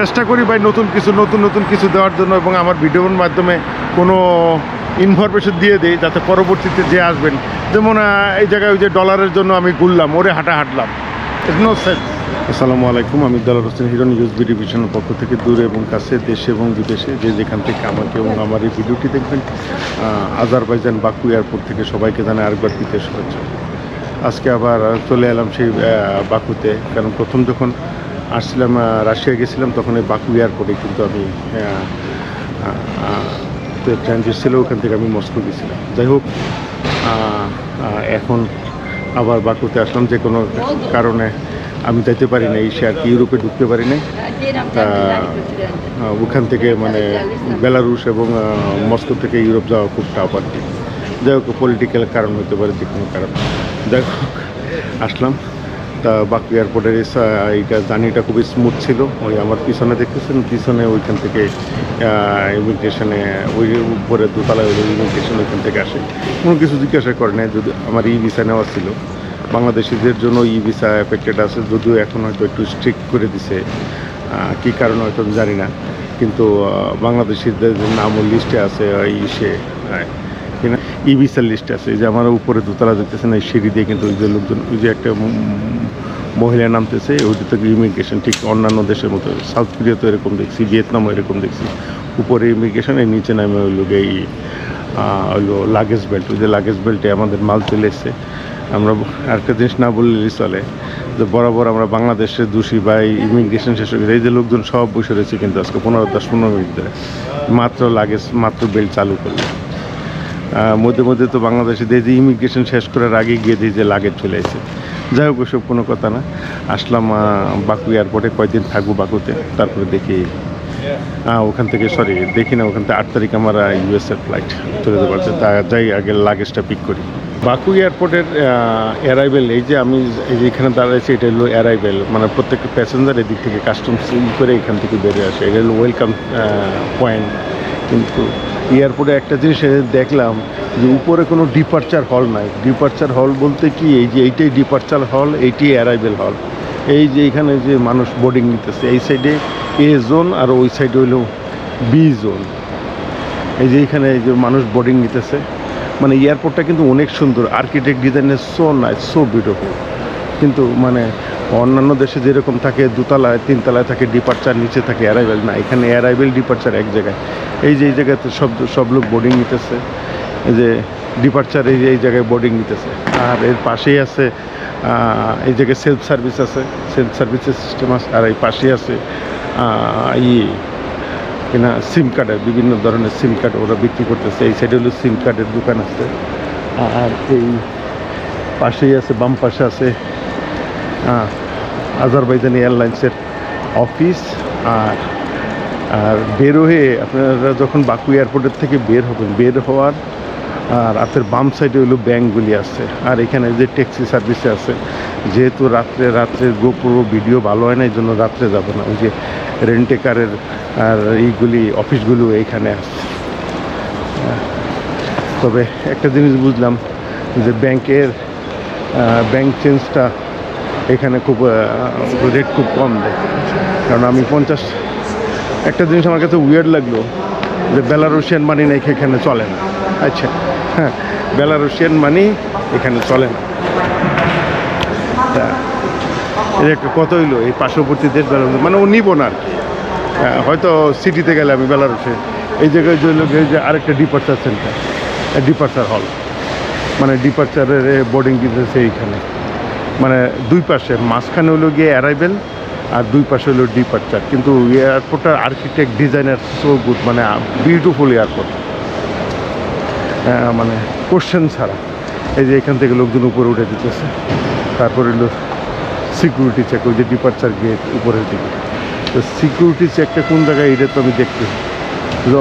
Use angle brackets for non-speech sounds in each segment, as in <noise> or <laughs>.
চেষ্টা করি ভাই নতুন কিছু, নতুন নতুন কিছু দেওয়ার জন্য এবং আমার ভিডিওর মাধ্যমে কোনো ইনফরমেশন দিয়ে দিই যাতে পরবর্তীতে যে আসবেন। যেমন এই জায়গায় ওই যে ডলারের জন্য আমি ঘুরলাম, ওরে হাঁটা হাঁটলাম। আসসালামু আলাইকুম, আমি Dalal Hossain hero news BD ভিশনের পক্ষ থেকে দূরে এবং কাছে, দেশে এবং বিদেশে, যে যেখান থেকে আমাকে এবং আমার এই ভিডিওটি দেখবেন আজারবাইজান বাকু এয়ারপোর্ট থেকে সবাইকে জানাই আরেকবার দিতে শুভেচ্ছা। আজকে আবার চলে এলাম সেই বাকুতে। কারণ প্রথম যখন আসছিলাম রাশিয়া গেছিলাম, তখন এই বাকু এয়ারপোর্টে কিন্তু আমি ট্রানজিট ছিল, ওখান থেকে আমি মস্কো গেছিলাম। যাই হোক এখন আবার বাকুতে আসলাম, যে কোনো কারণে আমি যাইতে পারি না এসে আর কি ইউরোপে ঢুকতে পারি না তা ওখান থেকে মানে বেলারুশ এবং মস্কো থেকে ইউরোপ যাওয়া খুব টাফ আর কি। যাই হোক পলিটিক্যাল কারণ হতে পারে, যে কোনো কারণ। যাই হোক, আসলাম। তা বাকু এয়ারপোর্টের এইটা জার্নিটা খুবই স্মুথ ছিল। ওই আমার পিছনে দেখতেছেন, পিছনে ওইখান থেকে ইমিগ্রেশনে ওই উপরে দোতলায় ওই ইমিগ্রেশন ওইখান থেকে আসে। কোনো কিছু জিজ্ঞাসা করে নাই, যদি আমার ই ভিসা নেওয়া ছিল। বাংলাদেশিদের জন্য ই ভিসা এফেক্টেড আছে, যদিও এখন হয়তো একটু স্ট্রিক্ট করে দিছে। কী কারণে হয়তো আমি জানি না। কিন্তু বাংলাদেশিদের নাম লিস্টে আছে এই সে কিনা ই লিস্ট আছে যে আমার উপরে দোতলা দেখতেছেন, এই সিঁড়ি দিয়ে কিন্তু ওই যে লোকজন, ওই যে একটা মহিলা নামতেছে ওইটা থেকে ইমিগ্রেশন ঠিক অন্যান্য দেশের মতো সাউথ কোরিয়া তো এরকম দেখছি ভিয়েতনামও এরকম দেখছি, উপরে ইমিগ্রেশন এর নিচে নামে ওই লোক, এই হইল লাগেজ বেল্ট ওই যে লাগেজ বেল্টে আমাদের মাল চলে এসছে। আমরা আরেকটা জিনিস না বললেই চলে? যে বরাবর আমরা বাংলাদেশের দোষী বা ইমিগ্রেশন শেষ হয়ে এই যে লোকজন সব বসে রয়েছে কিন্তু আজকে পনেরো, দশ, পনেরো মিনিট ধরে, মাত্র লাগেজ মাত্র বেল্ট চালু করল। মধ্যে মধ্যে তো বাংলাদেশে যে ইমিগ্রেশন শেষ করার আগে গিয়ে দিয়ে যে লাগেজ চলে এসে যাই হোক, ওসব কোনো কথা না। আসলাম বাকু এয়ারপোর্টে কয়েকদিন থাকব বাকুতে, তারপরে দেখি ওখান থেকে সরি দেখি না, ওখান থেকে আট তারিখ আমার ইউএসএর ফ্লাইট চলে যেতে পারছে তা যাই, আগে লাগেজটা পিক করি। বাকু এয়ারপোর্টের অ্যারাইভেল এই যে আমি এই যে এখানে দাঁড়াইছি, এটা হলো অ্যারাইভেল মানে প্রত্যেকটা প্যাসেঞ্জার এদিক থেকে কাস্টমস করে এখান থেকে বেরিয়ে আসে। এটা হলো ওয়েলকাম পয়েন্ট কিন্তু এয়ারপোর্টে একটা জিনিস দেখলাম যে উপরে কোনো ডিপার্চার হল নাই। ডিপার্চার হল বলতে কি? এই যে এইটাই ডিপার্চার হল এইটাই অ্যারাইভেল হল এই যে এখানে যে মানুষ বোর্ডিং নিতেছে, এই সাইডে এ জোন আর ওই সাইডে হইল বি জোন এই যে এখানে যে মানুষ বোর্ডিং নিতেছে। মানে এয়ারপোর্টটা কিন্তু অনেক সুন্দর আর্কিটেক্ট ডিজাইনের সো নাই সো বিউটিফুল কিন্তু মানে অন্যান্য দেশে যেরকম থাকে দুতলায় তিনতলায় থাকে ডিপার্চার নিচে থাকে অ্যারাইভেল না এখানে অ্যারাইভেল ডিপার্চার এক জায়গায়। এই যে এই জায়গাতে সব সব লোক বোর্ডিং নিতেছে যে ডিপার্চার এই যে এই জায়গায় বোর্ডিং নিতেছে। আর এর পাশেই আছে এই জায়গায় সেলফ সার্ভিস আছে সেলফ সার্ভিসের সিস্টেম আছে আর এই পাশেই আছে আহ, ই কিনা সিম কার্ডের বিভিন্ন ধরনের সিম কার্ড ওরা বিক্রি করতেছে। এই সাইডে হলো সিম কার্ডের দোকান আছে। আর এই পাশেই আছে বাম পাশে আছে আজারবাইজানি এয়ারলাইন্সের অফিস আর আর বের হয়ে আপনারা যখন বাকু এয়ারপোর্টের থেকে বের হবেন, বের হওয়ার, আর আপনার বাম সাইডে হলো ব্যাঙ্কগুলি আছে, আর এখানে যে ট্যাক্সি সার্ভিসে আছে, যেহেতু রাত্রে রাত্রে গোপুরো ভিডিও ভালো হয় না, এই জন্য রাত্রে যাব না, ওই যে রেন্টে কারের আর এইগুলি, অফিসগুলো এইখানে আছে। তবে একটা জিনিস বুঝলাম, যে ব্যাংকের ব্যাংক চেঞ্জটা এখানে খুব রেট খুব কম দেয়। কারণ আমি পঞ্চাশ একটা জিনিস আমার কাছে উইয়ার্ড লাগল যে বেলারুশিয়ান মানি নাকি এখানে চলে না। আচ্ছা হ্যাঁ বেলারুশিয়ান মানি এখানে চলে না। এর একটা কত হইল এই পার্শ্ববর্তী দেশ বেলারুশ মানে ও নিব না আর হ্যাঁ, হয়তো সিটিতে গেলে আমি বেলারুশে এই জায়গায় যে গিয়ে যে আরেকটা ডিপার্চার সেন্টার ডিপার্চার হল মানে ডিপার্চারের বোর্ডিং দিতেছে এইখানে। মানে দুই পাশে, মাঝখানে হলো গিয়ে অ্যারাইভেল আর দুই পাশে হলো ডিপার্চার কিন্তু এয়ারপোর্টটার আর্কিটেক্ট ডিজাইনার সো গুড মানে বিউটিফুল এয়ারপোর্ট মানে কোশ্চেন ছাড়া। এই যে এখান থেকে লোকজন উপরে উঠে দিতেছে। তারপরে হলো সিকিউরিটি চেক ওই যে ডিপার্চার গেট উপরের দিকে। তো সিকিউরিটি চেকটা কোন জায়গায়, এটা তো আমি দেখতে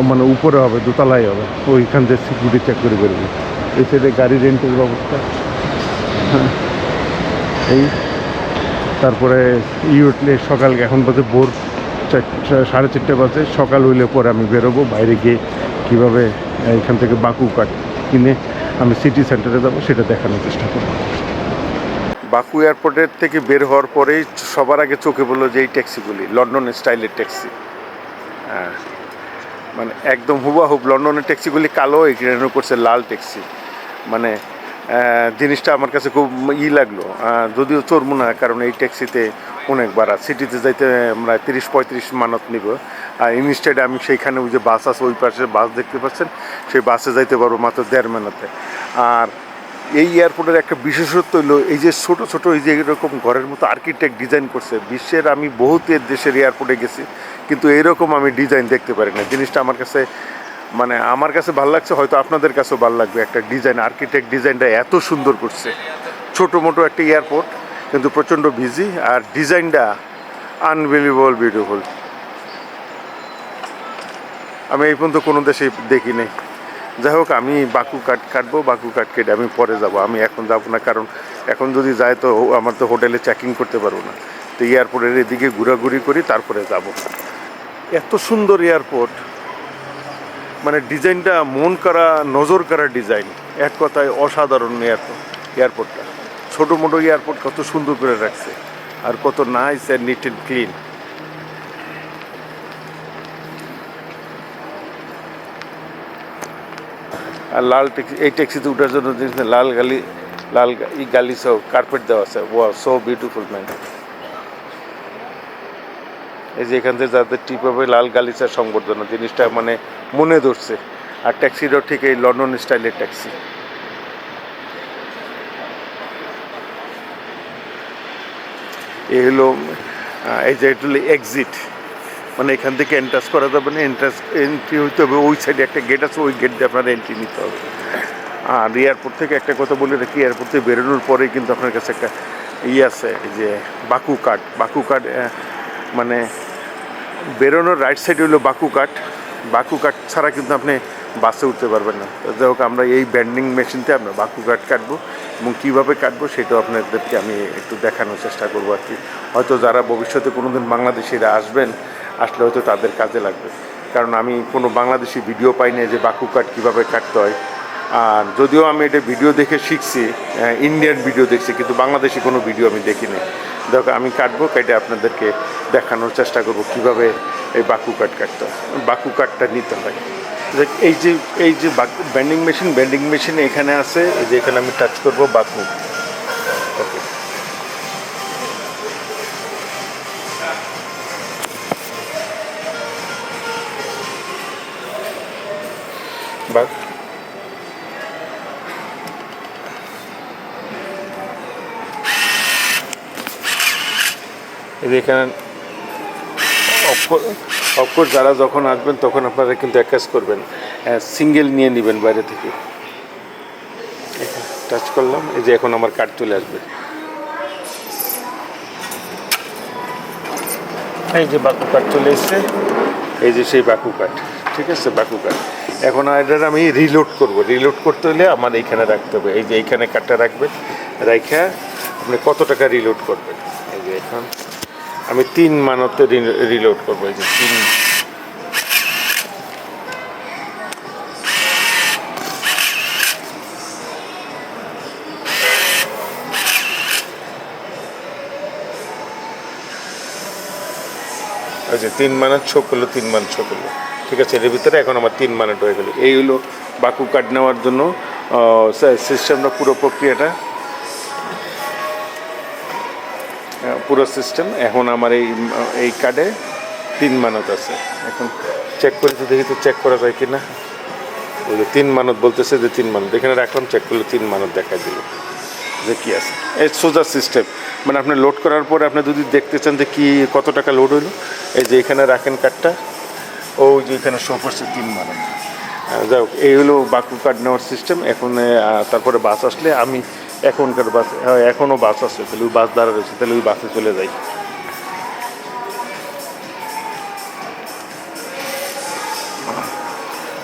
মানে উপরে হবে, দোতলায় হবে। ওইখান থেকে সিকিউরিটি চেক করে বেরোবে। এই সাইডে গাড়ি রেন্টের ব্যবস্থা। হ্যাঁ এই। তারপরে ই উঠলে সকাল এখন বাজে ভোর চারটা সাড়ে চারটে বাজে। সকাল হইলে পরে আমি বেরোবো, বাইরে গিয়ে কীভাবে এখান থেকে বাকু কাট কিনে আমি সিটি সেন্টারে যাব, সেটা দেখানোর চেষ্টা করব। বাকু এয়ারপোর্টের থেকে বের হওয়ার পরেই সবার আগে চোখে পড়ল যে এই ট্যাক্সিগুলি, লন্ডন স্টাইলের ট্যাক্সি। হ্যাঁ। মানে একদম হুবাহুব, লন্ডনের ট্যাক্সিগুলি কালো, এখানে করছে লাল ট্যাক্সি। মানে জিনিসটা আমার কাছে খুব ই লাগল। যদিও চড়বো না কারণ এই ট্যাক্সিতে অনেক বাড়া সিটিতে যাইতে আমরা তিরিশ, পঁয়ত্রিশ মানত নিব। আর ইনস্টেডে আমি সেইখানে ওই যে বাস আছে, ওই পাশে বাস দেখতে পাচ্ছেন, সেই বাসে যাইতে পারব মাত্র দেড় মিনিটে আর এই এয়ারপোর্টের একটা বিশেষত্ব হলো, এই যে ছোট ছোট, এই যে এরকম ঘরের মতো আর্কিটেক্ট ডিজাইন করছে, বিশ্বের আমি বহুত দেশের এয়ারপোর্টে গেছি, কিন্তু এরকম আমি ডিজাইন দেখতে পারি না। জিনিসটা আমার কাছে মানে আমার কাছে ভালো লাগছে, হয়তো আপনাদের কাছেও ভালো লাগবে একটা ডিজাইন আর্কিটেক্ট ডিজাইনটা এত সুন্দর করছে। ছোটো মোটো একটা এয়ারপোর্ট, কিন্তু প্রচণ্ড বিজি আর ডিজাইনটা আনবিলিভেবল বিউটিফুল আমি এই পর্যন্ত কোনো দেশে দেখি নাই। যাই হোক, আমি বাকু কাট কাটবো, বাকু কাট কেটে আমি পরে যাব। আমি এখন যাব না, কারণ এখন যদি যায় তো আমার তো হোটেলে চেকিং করতে পারব না। তো এয়ারপোর্টের এদিকে ঘোরাঘুরি করি, তারপরে যাব। এত সুন্দর এয়ারপোর্ট। মানে ডিজাইনটা মন করা, নজর করা ডিজাইন। এক কথায় অসাধারণ এয়ারপোর্ট এয়ারপোর্টটা ছোটো মোটো এয়ারপোর্ট কত সুন্দর করে রাখছে। আর কত nice and neat and clean আর লাল ট্যাক্সি, এই ট্যাক্সিতে ওঠার জন্য লাল গালি লাল গালি সব কার্পেট দেওয়া আছে। ওয়া সো বিউটিফুল ম্যান এই যে এখান থেকে যাদের টিপ হবে, লাল গালিচার সংবর্ধনা, জিনিসটা মানে মনে ধরছে। আর ট্যাক্সিটাও ঠিক এই লন্ডন স্টাইলের ট্যাক্সি এই হলো এই যে এটা হলো এক্সিট মানে এখান থেকে এন্ট্রাস করা যাবে না এন্ট্রাস এন্ট্রি হইতে হবে, ওই সাইডে একটা গেট আছে, ওই গেট দিয়ে আপনার এন্ট্রি নিতে হবে। আর এয়ারপোর্ট থেকে একটা কথা বলে রাখি এয়ারপোর্ট থেকে বেরোনোর পরেই কিন্তু আপনার কাছে একটা ইয়ে আছে যে বাকু কার্ড বাকু কার্ড মানে বেরোনোর রাইট সাইডে হলো বাকু কাট বাকু কাট ছাড়া কিন্তু আপনি বাসে উঠতে পারবেন না। যাই হোক, আমরা এই ব্যান্ডিং মেশিনতে আমরা বাকু কাট কাটবো এবং কীভাবে কাটবো সেটাও আপনাদেরকে আমি একটু দেখানোর চেষ্টা করব আর কি। হয়তো যারা ভবিষ্যতে কোনো দিন বাংলাদেশিরা আসবেন, আসলে হয়তো তাদের কাজে লাগবে। কারণ আমি কোনো বাংলাদেশি ভিডিও পাই না যে বাকু কাট কীভাবে কাটতে হয়। আর যদিও আমি এটা ভিডিও দেখে শিখছি ইন্ডিয়ান ভিডিও দেখছি, কিন্তু বাংলাদেশি কোনো ভিডিও আমি দেখিনি। দেখো আমি কাটবো কেটে আপনাদেরকে দেখানোর চেষ্টা করব কীভাবে এই বাকু কাট কাটতে বাকু কাটটা নিতে হয়। দেখ, এই যে এই যে ব্যান্ডিং মেশিন বেন্ডিং মেশিন এখানে আছে এই যে এখানে আমি টাচ করব বাকু। এই এখানে অফকোর্স যারা যখন আসবেন, তখন আপনারা কিন্তু এক কাজ করবেন সিঙ্গেল নিয়ে নেবেন বাইরে থেকে। টাচ করলাম, এই যে এখন আমার কার্ড চলে আসবে। এই যে বাকু কার্ড চলে এসছে। এই যে সেই বাকু কার্ড, ঠিক আছে, বাকু কার্ড। এখন এটার আমি রিলোড করব। রিলোড করতে হলে আমার এইখানে রাখতে হবে। এই যে এইখানে কার্ডটা রাখবেন, রাইখা আপনি কত টাকা রিলোড করবেন? এই যে এখন আমি তিন মানতে রিলোড করব এই যে। তিন। আচ্ছা তিন মানত ছোক হলো তিন মান ছোক হলো ঠিক আছে এর ভিতরে এখন আমার তিন মানত হয়ে গেলো। এই হলো বাকু কার্ড নেওয়ার জন্য সিস্টেমটা পুরো প্রক্রিয়াটা পুরো সিস্টেম এখন আমার এই এই কার্ডে তিন মানত আছে। এখন চেক করে তো দেখি তো চেক করা যায় কি না ওই তিন মানত বলতেছে যে তিন মানত। এখানে রাখলাম চেক করলে তিন মানত দেখা দিল। যে কী আছে। এই সোজা সিস্টেম মানে আপনি লোড করার পরে আপনি যদি দেখতে চান যে কী, কত টাকা লোড হইল, এই যে এখানে রাখেন কার্ডটা ও যে এখানে শো করছে তিন মানত। যাই হোক, এই হলো বাকু কার্ড নেওয়ার সিস্টেম এখন তারপরে বাস আসলে আমি এখনকার বাস হ্যাঁ এখনও বাস আছে, তাহলে ওই বাস দাঁড়া রয়েছে, তাহলে ওই বাসে চলে যাই।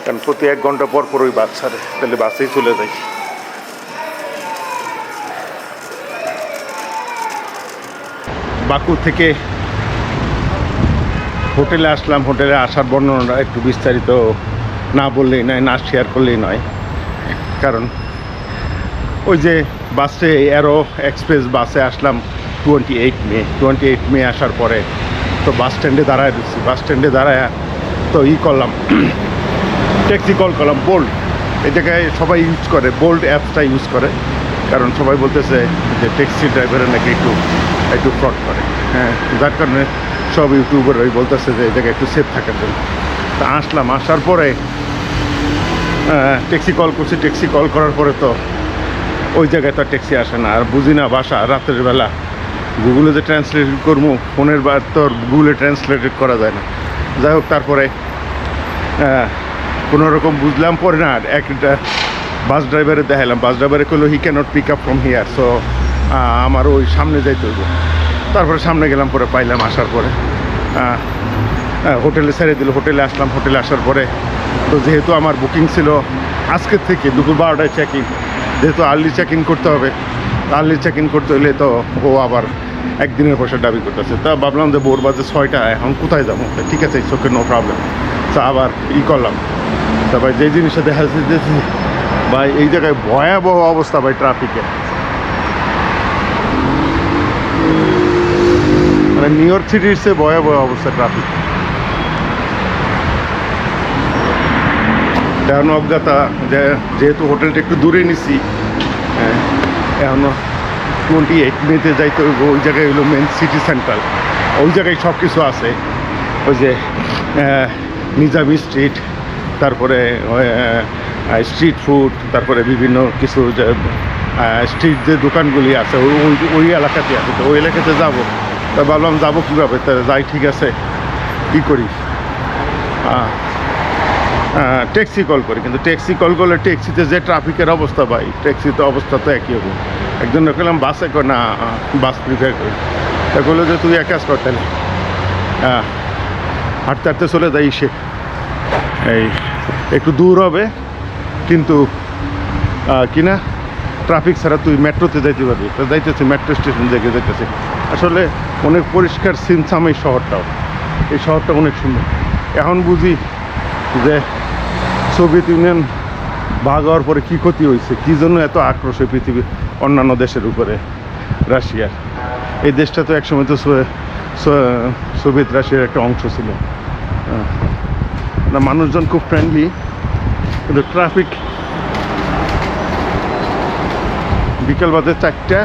কারণ প্রতি এক ঘণ্টা পর পর ওই বাস ছাড়ে, তাহলে বাসেই চলে যাই। বাকু থেকে হোটেলে আসলাম, হোটেলে আসার বর্ণনাটা একটু বিস্তারিত না বললেই নয়, না শেয়ার করলেই নয়। কারণ ওই যে বাসে এরো এক্সপ্রেস বাসে আসলাম twenty eight May twenty eight May আসার পরে। তো বাস স্ট্যান্ডে দাঁড়ায় দিচ্ছি, বাস স্ট্যান্ডে দাঁড়ায় তো ই করলাম ট্যাক্সি কল করলাম বোল্ড এটাকে সবাই ইউজ করে বোল্ড অ্যাপসটা ইউজ করে। কারণ সবাই বলতেছে যে ট্যাক্সি ড্রাইভারের নাকি একটু একটু ফ্রড করে। হ্যাঁ যার কারণে সব ইউটিউবার ওই বলতেছে যে এটাকে একটু সেফ থাকার জন্য তা আসলাম, আসার পরে ট্যাক্সি কল করছি ট্যাক্সি কল করার পরে তো ওই জায়গায় তো ট্যাক্সি আসে না, আর বুঝি না বাসা, রাতের বেলা। গুগলে যে ট্রান্সলেট করব ফোনের বার তো গুগলে ট্রান্সলেটেড করা যায় না। যাই হোক, তারপরে কোনো রকম বুঝলাম পরে না, আর একটা বাস ড্রাইভারে দেখালাম বাস ড্রাইভারে করল he can't pick up from here so আমার ওই সামনে যাইতে হইব। তারপরে সামনে গেলাম, পরে পাইলাম, আসার পরে হোটেলে ছেড়ে দিল। হোটেলে আসলাম, হোটেলে আসার পরে, তো যেহেতু আমার বুকিং ছিল আজকের থেকে দুপুর বারোটায় চেক যেহেতু আর্লি চেক ইন করতে হবে আর্লি চেক ইন করতে হলে তো ও আবার একদিনের পয়সা দাবি করতেছে। তা ভাবলাম যে বোর বাজে ছয়টা, এখন কোথায় যাব? ঠিক আছে চোখে নো প্রবলেম তা আবার ই করলাম। তারপর যে জিনিসটা দেখা যাচ্ছে ভাই, এই জায়গায় ভয়াবহ অবস্থা ভাই ট্রাফিকে। মানে নিউ ইয়র্ক সিটির চেয়ে ভয়াবহ অবস্থা ট্রাফিক। এখন অজ্ঞাতা যেহেতু হোটেলটা একটু দূরে নিছি হ্যাঁ, এখন টোয়েন্টি এইট মেতে যাইতে হইব ওই জায়গায় হলো মেন সিটি সেন্ট্রাল ওই জায়গায় সব কিছু আছে। ওই যে নিজামি স্ট্রিট তারপরে স্ট্রিট ফুড তারপরে বিভিন্ন কিছু স্ট্রিট যে দোকানগুলি আছে ওই ওই- এলাকাতে আছে। তো ওই এলাকাতে যাব। তা ভাবলাম যাব কীভাবে? তা যাই ঠিক আছে কী করি? আহ, ট্যাক্সি কল করি কিন্তু ট্যাক্সি কল করলে ট্যাক্সিতে যে ট্রাফিকের অবস্থা ভাই ট্যাক্সিতে অবস্থা তো একই হবে। একজন করলাম বাসে কর না বাস প্রিফার করি। তা বলল যে তুই এক কাজ কর তাহলে। হ্যাঁ হাঁটতে হাঁটতে চলে যাই সে। এই একটু দূর হবে কিন্তু আহ, কি না ট্রাফিক ছাড়া তুই মেট্রোতে যাইতে পারবি। তো যাইতেছি মেট্রো স্টেশন দেখে যাইতেছি। আসলে অনেক পরিষ্কার সিনসাম এই শহরটাও। এই শহরটা অনেক সুন্দর। এখন বুঝি যে সোভিয়েত ইউনিয়ন ভাগ হওয়ার পরে কী ক্ষতি হয়েছে? কী জন্য এত আক্রোশ এই পৃথিবীর অন্যান্য দেশের উপরে? রাশিয়ার। এই দেশটা তো একসময় তো সোভিয়েত রাশিয়ার একটা অংশ ছিল। না, মানুষজন খুব ফ্রেন্ডলি কিন্তু ট্রাফিক বিকেল বাজে চারটা।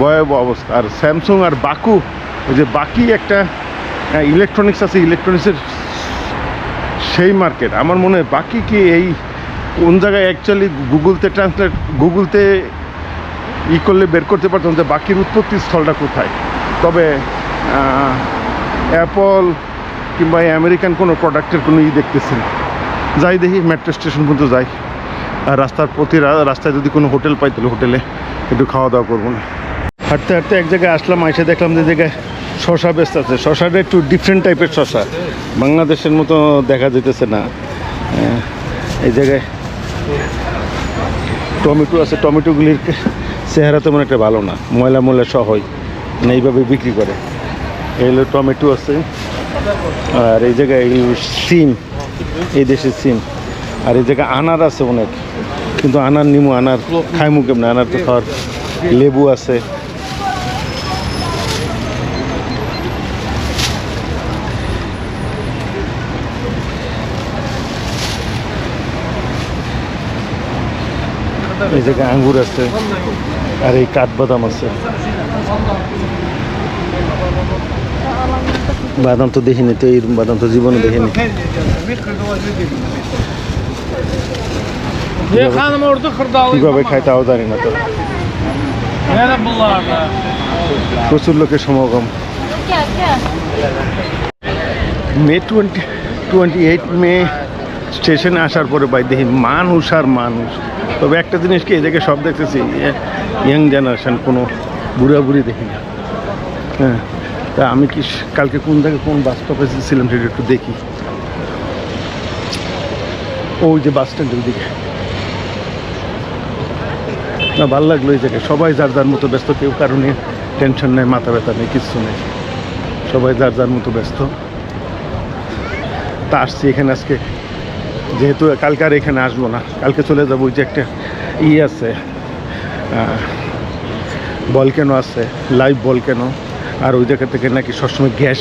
ভয়াবহ অবস্থা। আর স্যামসুং আর বাকু ওই যে বাকি একটা ইলেকট্রনিক্স আছে ইলেকট্রনিক্সের সেই মার্কেট আমার মনে হয় বাকি কি এই কোন জায়গায় অ্যাকচুয়ালি গুগলতে ট্রান্সলেট গুগলতে ই করলে বের করতে পারতাম যে বাকির উৎপত্তি স্থলটা কোথায়। তবে অ্যাপল কিংবা আমেরিকান কোনো প্রোডাক্টের কোনো ই দেখতেছি না। যাই দেখি মেট্রো স্টেশন পর্যন্ত যাই। আর রাস্তার প্রতি রাস্তায় যদি কোনো হোটেল পাই তাহলে হোটেলে একটু খাওয়া দাওয়া করব না। হাঁটতে হাঁটতে এক জায়গায় আসলাম এসে দেখলাম যে জায়গায় শশা ব্যস্ত আছে। শশাটা একটু ডিফারেন্ট টাইপের শশা। বাংলাদেশের মতো দেখা যেতেছে না। এই জায়গায় টমেটো আছে। টমেটোগুলির চেহারা তেমন একটা ভালো না। ময়লা ময়লা সহই মানে এইভাবে বিক্রি করে। এই হলো টমেটো আছে। আর এই জায়গায় সিম। এই দেশের সিম। আর এই জায়গায় আনার আছে অনেক। কিন্তু আনার নিমু, আনার খাইমু কেমন? আনার তো খাওয়ার লেবু আছে। এই জায়গায় আঙ্গুর আছে, আর এই কাঠবাদাম আছে। বাদাম তো দেখিনি তো, এই বাদাম তো জীবনে দেখিনি। কীভাবে তাও জানি না তো। প্রচুর লোকের সমাগম। May twenty twenty eight May স্টেশনে আসার পরে ভাই দেখি মানুষ আর মানুষ। তবে একটা জিনিস কি জায়গায় সব দেখতেছি ইয়াং জেনারেশন কোনো বুড়া বুড়ি দেখি না। হ্যাঁ তা আমি কি কালকে কোন থেকে কোন বাস স্টপে ছিলাম সেটা একটু দেখি। ওই যে বাস স্ট্যান্ডের দিকে না, ভালো লাগল এই জায়গায়। সবাই যার যার মতো ব্যস্ত, কেউ কারণে টেনশন নেই, মাথা ব্যথা নেই, কিচ্ছু নেই। সবাই যার যার মতো ব্যস্ত। তা আসছি এখানে আজকে যেহেতু কালকে আর এখানে আসব না, কালকে চলে যাব ওই যে একটা ই আছে বলকেনো আছে লাইভ বলকেনো আর ওই জায়গা থেকে নাকি সবসময় গ্যাস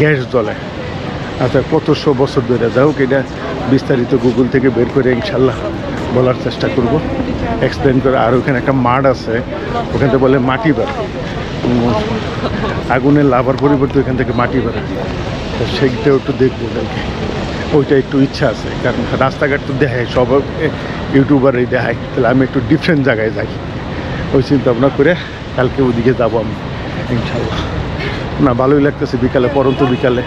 গ্যাস জ্বলে। আচ্ছা কতশো বছর ধরে? যাই হোক, এটা বিস্তারিত গুগল থেকে বের করে ইনশাল্লাহ বলার চেষ্টা করব। এক্সপ্লেন করে আর ওখানে একটা মাঠ আছে ওখান থেকে বলে মাটি বেড়া। আগুনের লাভার পরিবর্তে ওখান থেকে মাটি তো সেইটাও একটু দেখব কালকে। ওইটা একটু ইচ্ছা আছে, কারণ রাস্তাঘাট তো দেখায়, সব ইউটিউবারই দেখায়, তাহলে আমি একটু ডিফারেন্ট জায়গায় যাই। ওই চিন্তা ভাবনা করে কালকে ওদিকে যাব আমি, ইনশাল্লাহ। না, ভালোই লাগতেছে বিকালে, পরন্ত বিকালে।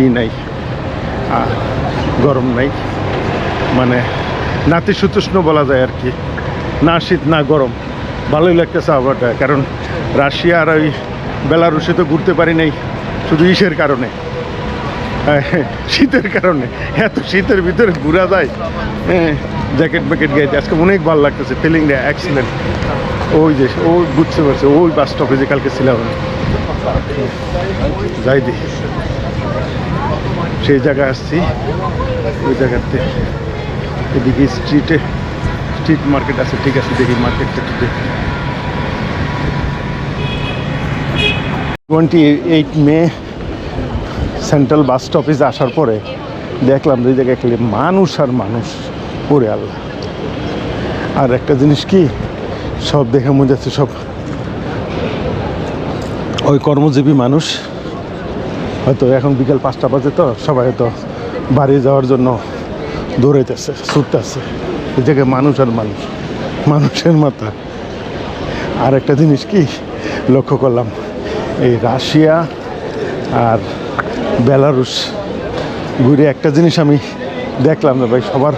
ই নাই, আর গরম নাই। মানে নাতিশীতোষ্ণ বলা যায় আর কি। না শীত, না গরম। ভালোই লাগতেছে আবহাওয়াটা, কারণ রাশিয়া আর ওই বেলারুশে তো ঘুরতে পারি নাই, শুধু ইসের কারণে। শীতের কারণে। এত শীতের ভিতরে ঘোরা যায়। হ্যাঁ জ্যাকেট ম্যাকেট গাইতে। আজকে অনেক ভালো লাগতেছে ফিলিংটা অ্যাক্সিডেন্ট ওই যে, ও বুঝতে পারছে, ওই বাস স্টপে যে কালকে ছিলাম যাই দি সেই জায়গায় আসছি, ওই জায়গাতে। এদিকে স্ট্রিটে স্ট্রিট মার্কেট আছে, ঠিক আছে, দেখি মার্কেটটা একটু দেখি। Twenty eight May central bus স্টপেজে আসার পরে দেখলাম এই জায়গায় খালি মানুষ আর মানুষ। পরে আল্লাহ। আর একটা জিনিস কি, সব দেখে মনে যাচ্ছে সব ওই কর্মজীবী মানুষ। হয়তো এখন বিকেল পাঁচটা বাজে তো, সবাই হয়তো বাড়ি যাওয়ার জন্য দৌড়াইতেছে, ছুটতেছে। এই জায়গায় মানুষ আর মানুষ, মানুষের মাথা। আর একটা জিনিস কি, লক্ষ্য করলাম, এই রাশিয়া আর বেলারুশ ঘুরে একটা জিনিস আমি দেখলাম না ভাই সবার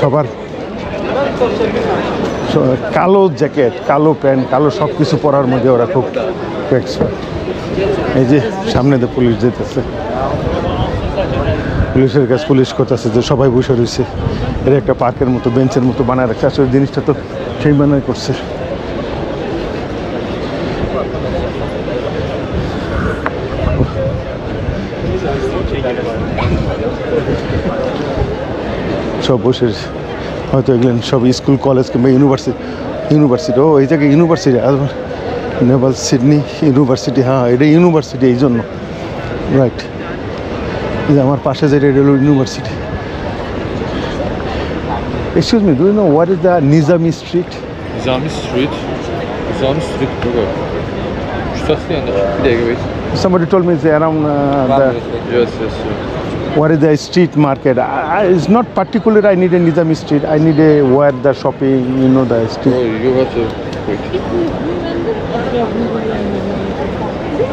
সবার কালো জ্যাকেট, কালো প্যান্ট, কালো সব কিছু পরার মধ্যে ওরা খুব এক্সপার্ট এই যে সামনে দিয়ে পুলিশ যেতেছে। পুলিশের কাছে পুলিশ করতেছে যে সবাই বসে রয়েছে। এর একটা পার্কের মতো, বেঞ্চের মতো বানায় রাখছে। আসলে জিনিসটা তো সেই বানায় করছে। সব বসে হয়তো এগুলো সব স্কুল কলেজ কিংবা ইউনিভার্সিটি ইউনিভার্সিটি ও এই জায়গায় ইউনিভার্সিটি নেভাল সিডনি ইউনিভার্সিটি হ্যাঁ এটা ইউনিভার্সিটি এই জন্য। রাইট আমার পাশে যেটা এটা হলো university excuse me do you know what is the Nizami street yani bir de gibi. somebody told me it's around uh, the Yes, yes, yes. What is the street market I, it's not particular I need a Nizami street I need a where the shopping you know the Oh, street you got to wait.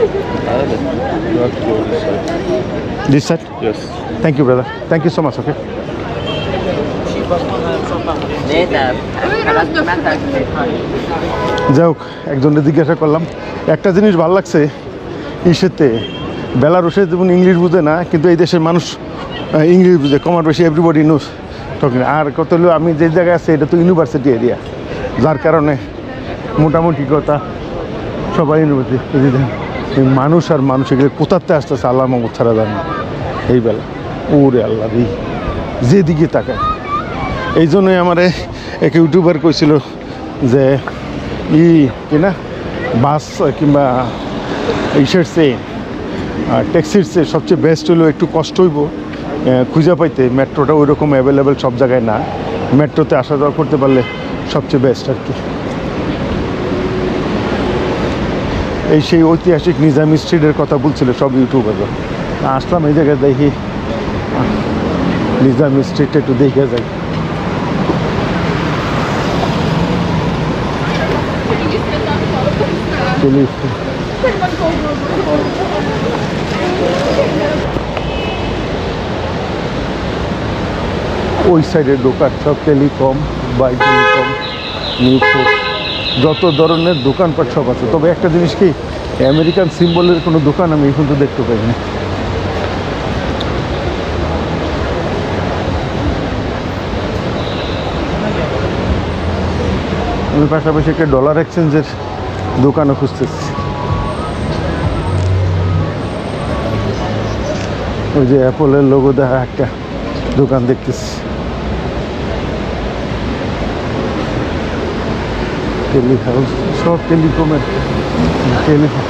You have to go this side. this side Yes. thank you brother thank you so much okay যাই হোক একজনের জিজ্ঞাসা করলাম একটা জিনিস ভালো লাগছে ইসেতে বেলারুসে যেমন ইংলিশ বুঝে না, কিন্তু এই দেশের মানুষ ইংলিশ বুঝে। কমার বেশি এভরিবডি নোস টকিং আর কত হলো, আমি যে জায়গায় আছি, এটা তো ইউনিভার্সিটি এরিয়া যার কারণে মোটামুটি কথা সবাই ইউনিভার্সিটি মানুষ আর মানুষ এগুলো কোথাতে আসতেছে, আল্লাহ মোহাম্মদ ছাড়া জানে এই বেলা, ওরে আল্লাহ রে। যেদিকে তাকায়। এই জন্যই আমার এক ইউটিউবার কইছিল যে, ই কিনা বাস কিংবা, ইসের চেয়ে ট্যাক্সির চেয়ে সবচেয়ে বেস্ট হলো একটু কষ্ট হইব। খুঁজে পাইতে। মেট্রোটা ওই রকম অ্যাভেলেবেল সব জায়গায় না। মেট্রোতে আসা যাওয়া করতে পারলে সবচেয়ে বেস্ট আর কি। এই সেই ঐতিহাসিক নিজামি স্ট্রিটের কথা বলছিল সব ইউটিউবাররা। আসলাম এই জায়গায় দেখি। নিজামি স্ট্রিটটা একটু দেখে যাই। ওই সাইডের দোকান সব টেলিকম বাই টেলিকম নিউজ যত ধরনের দোকানপাট সব আছে। তবে একটা জিনিস কি আমেরিকান সিম্বলের কোনো দোকান আমি এখন তো দেখতে পাই না। আমি পাশাপাশি একটা ডলার এক্সচেঞ্জের দোকানও খুঁজতেছি। ওই যে অ্যাপলের লোগো দেখা একটা দোকান দেখতেছি। টেলি হাউস সব টেলিকমের টেলিফোন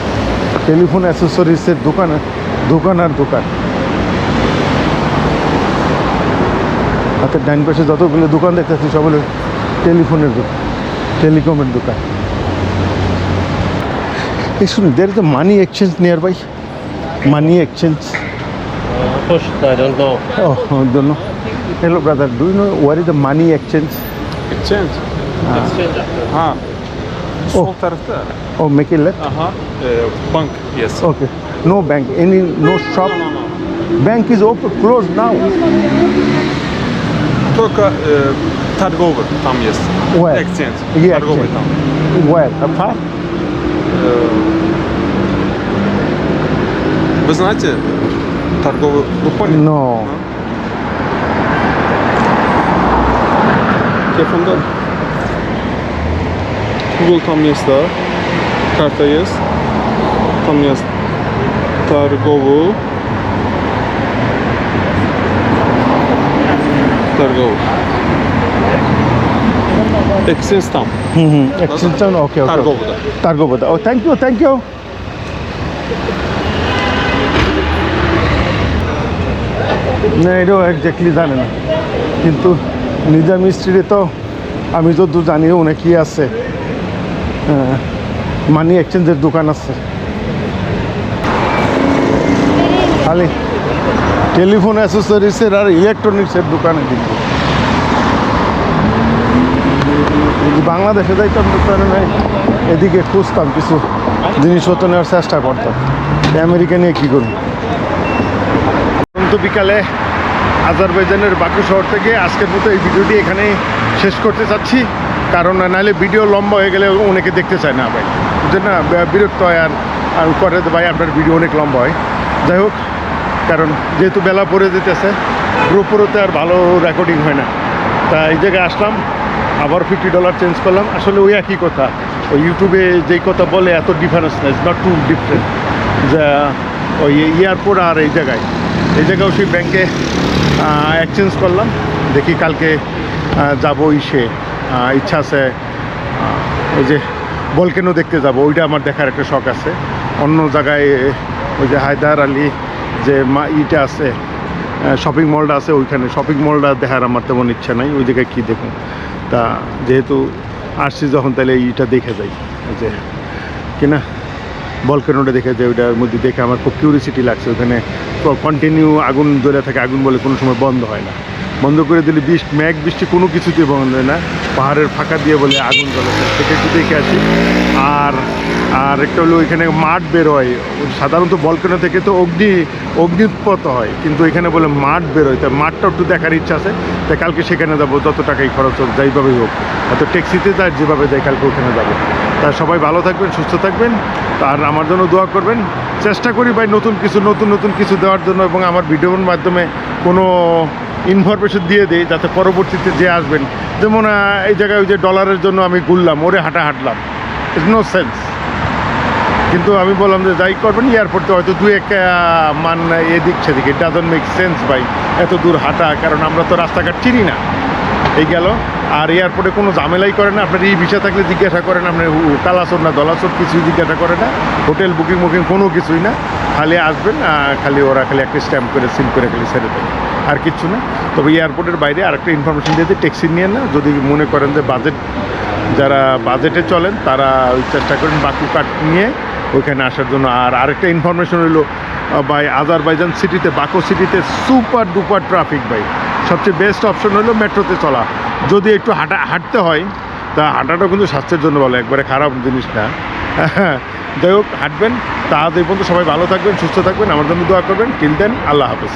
টেলিফোন অ্যাসেসরিজের দোকান দোকান আর দোকান হাতের ডাইন পাশে যতগুলো দোকান দেখতেছি সব হলো টেলিফোনের দোকান টেলিকমের দোকান এই শুনুন there is money exchange near by money exchange I don't know. Oh, I don't know. Hello, brother. Do you know where is the money exchange? Exchange. Exchange. Ha. Sol Oh. tarafta. Oh, make it left. Aha. Ee, bank. Yes. Okay. No bank. Any no shop. No, no, no. Bank is open, closed now. Только e, торговый там есть. Where? Exchange. Yeah, торговый exchange. там. Where? Uh, far? Э, Вы знаете торговый? Вы поняли? No. Telefonda Google tam jest ta. Karta jest. Tam jest targowy. Targowy. Eksens tam. Eksens tam, okej, okay, okej. Targowy. Targowy. Oh, thank you, thank you. না এটাও exactly জানে না কিন্তু নিজাম স্ট্রিটে তো আমি যদ্দূর জানি অনেকেই আছে মানি এক্সচেঞ্জের দোকান আছে। খালি টেলিফোন অ্যাসেসরিজের আর ইলেকট্রনিক্সের দোকানে কিন্তু। বাংলাদেশে যাইতাম দোকানে নাই এদিকে খুঁজতাম কিছু জিনিসপত্র নেওয়ার চেষ্টা করতাম। আমেরিকা নিয়ে কী করুন তো বিকালে আজারবাইজানের বাকু শহর থেকে আজকের মতো এই ভিডিওটি এখানেই শেষ করতে চাচ্ছি। কারণ নাহলে ভিডিও লম্বা হয়ে গেলে অনেকে দেখতে চায় না ভাই। বুঝছেন না? বিরক্ত হয় আর আর করে ভাই, আপনার ভিডিও অনেক লম্বা হয়। যাই হোক, কারণ যেহেতু বেলা পড়ে যেতেছে গ্রুপোরতে আর ভালো রেকর্ডিং হয় না। তা এই জায়গায় আসলাম, আবার ফিফটি ডলার চেঞ্জ করলাম। আসলে ওই একই কথা। ওই ইউটিউবে যেই কথা বলে, এত ডিফারেন্স না ইটস নট টু ডিফারেন্ট যা, ওই এয়ারপোর্ট আর এই জায়গায়। এই জায়গাও সেই ব্যাংকে এক্সচেঞ্জ করলাম। দেখি কালকে যাব ইসে। ইচ্ছা আছে ওই যে বলকেনও দেখতে যাব, ওইটা আমার দেখার একটা শখ আছে। অন্য জায়গায়, ওই যে হায়দার আলী যে মা, ইটা আছে শপিং মলটা আছে, ওইখানে শপিং মলটা দেখার আমার তেমন ইচ্ছা নাই, ওই জায়গায় কী দেখুন। তা যেহেতু আসছি যখন, তাহলে এইটা দেখে যাই যে, কিনা? বলকেনোটা দেখে যে ওইটার মধ্যে দেখে আমার খুব কিউরিসিটি লাগছে, ওখানে কন্টিনিউ আগুন জ্বলে থাকে, আগুন বলে কোনো সময় বন্ধ হয় না। বন্ধ করে দিলে বৃষ্টি মেঘ বৃষ্টি কোনো কিছুতেই বন্ধ হয় না। পাহাড়ের ফাঁকা দিয়ে বলে আগুন জ্বলে। সেটা একটু দেখে আসি। আর আর একটা হলো এখানে মাঠ বের হয়। সাধারণত বলকেনো থেকে তো অগ্নি অগ্নি উৎপত হয়। কিন্তু এখানে বলে মাঠ বের হয়। তাই মাঠটা একটু দেখার ইচ্ছা আছে। তাই কালকে সেখানে যাব। যত টাকাই খরচ হোক, যাইভাবেই হোক। হয়তো ট্যাক্সিতে যাই যেভাবে যাই কালকে ওখানে যাব। তা সবাই ভালো থাকবেন, সুস্থ থাকবেন। আর আমার জন্য দোয়া করবেন। চেষ্টা করি ভাই নতুন কিছু, নতুন নতুন কিছু দেওয়ার জন্য এবং আমার ভিডিওর মাধ্যমে কোনো ইনফরমেশন দিয়ে দিই যাতে পরবর্তীতে যে আসবেন। যেমন এই জায়গায় ওই যে ডলারের জন্য আমি ঘুরলাম, ওরে হাঁটা হাঁটলাম। ইটস নো সেন্স কিন্তু আমি বললাম যে, যাই করবেন এয়ারপোর্টে হয়তো দু, এক মান এদিক সেদিকে। ডাজন্ট মেক সেন্স ভাই, এত দূর হাঁটা, কারণ আমরা তো রাস্তাঘাট চিনি না। এই গেল। আর এয়ারপোর্টে কোনো ঝামেলাই করে না। আপনার এই ভিসা থাকলে জিজ্ঞাসা করেন, আপনার কালাচর না দলাচর কিছুই জিজ্ঞাসা করে না। হোটেল বুকিং মুকিং কোনো কিছুই না। খালি আসবেন খালি ওরা খালি একটা স্ট্যাম্প করে সিল করে খালি ছেড়ে দেয় আর কিচ্ছু না। তবে এয়ারপোর্টের বাইরে আরেকটা ইনফরমেশন দিয়ে ট্যাক্সি নিয়ে না, যদি মনে করেন যে বাজেট যারা বাজেটে চলেন, তারা ওই চেষ্টা করেন বাকু কাট নিয়ে ওইখানে আসার জন্য। আর আরেকটা ইনফরমেশন হলো ভাই, আজারবাইজান সিটিতে বাকো সিটিতে সুপার ডুপার ট্রাফিক বাই সবচেয়ে বেস্ট অপশন হলো মেট্রোতে চলা। যদি একটু হাঁটা, হাঁটতে হয়, তা হাঁটাটা কিন্তু স্বাস্থ্যের জন্য ভালো, একবারে খারাপ জিনিস না। <laughs> যাই হোক, হাঁটবেন। তা আজ এই পর্যন্ত সবাই ভালো থাকবেন, সুস্থ থাকবেন। আমার জন্য দোয়া করবেন। দেন আল্লাহ হাফেজ।